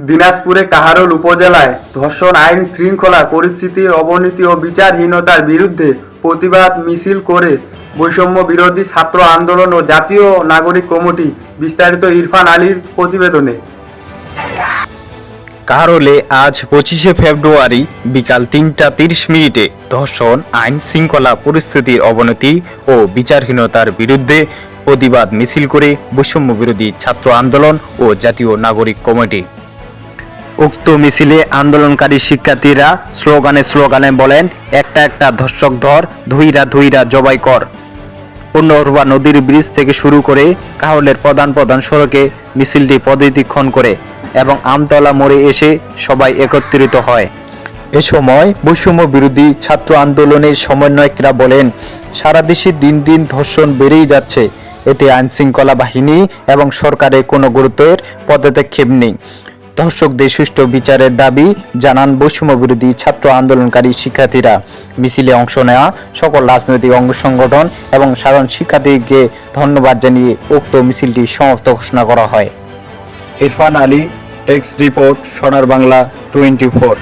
দিনাজপুরে কাহারোল উপজেলায় ধর্ষণ আইন শৃঙ্খলা পরিস্থিতির অবনতি ও বিচারহীনতার বিরুদ্ধে প্রতিবাদ মিছিল করে বৈষম্য বিরোধী ছাত্র আন্দোলন ও জাতীয় নাগরিক কমিটি বিস্তারিত ইরফান আলীর প্রতিবেদনে। কারলে আজ পঁচিশে ফেব্রুয়ারি বিকাল তিনটা তিরিশ মিনিটে ধর্ষণ আইন শৃঙ্খলা পরিস্থিতির অবনতি ও বিচারহীনতার বিরুদ্ধে প্রতিবাদ মিছিল করে বৈষম্য বিরোধী ছাত্র আন্দোলন ও জাতীয় নাগরিক কমিটি। উক্ত মিছিলে আন্দোলনকারী শিক্ষার্থীরা স্লোগানে স্লোগানে বলেন, একটা একটা ধর্ষক ধর, ধুইরা ধুইরা জবাই কর। পূর্ণরূপা নদীর ব্রিজ থেকে শুরু করে কাহলের প্রধান প্রধান সড়কে মিছিলটি পদতীক্ষণ করে এবং আমতলা মোড়ে এসে সবাই একত্রিত হয়। এ সময় বৈষম্য বিরোধী ছাত্র আন্দোলনের সমন্বয়করা বলেন, সারা দেশে দিন দিন ধর্ষণ বেড়েই যাচ্ছে। এতে আইনশৃঙ্খলা বাহিনী এবং সরকারের কোনো গুরুত্বের পদক্ষেপ নেই। ধর্ষকদের সুষ্ঠু বিচারের দাবি জানান বৈষম্যবিরোধী ছাত্র আন্দোলনকারী শিক্ষার্থীরা। মিছিলে অংশ নেওয়া সকল রাজনৈতিক অঙ্গ সংগঠন এবং সাধারণ শিক্ষার্থীকে ধন্যবাদ জানিয়ে উক্ত মিছিলটি সমাপ্ত ঘোষণা করা হয়। ইরফান আলী টেক্সট রিপোর্ট সোনার বাংলা টোয়েন্টি ফোর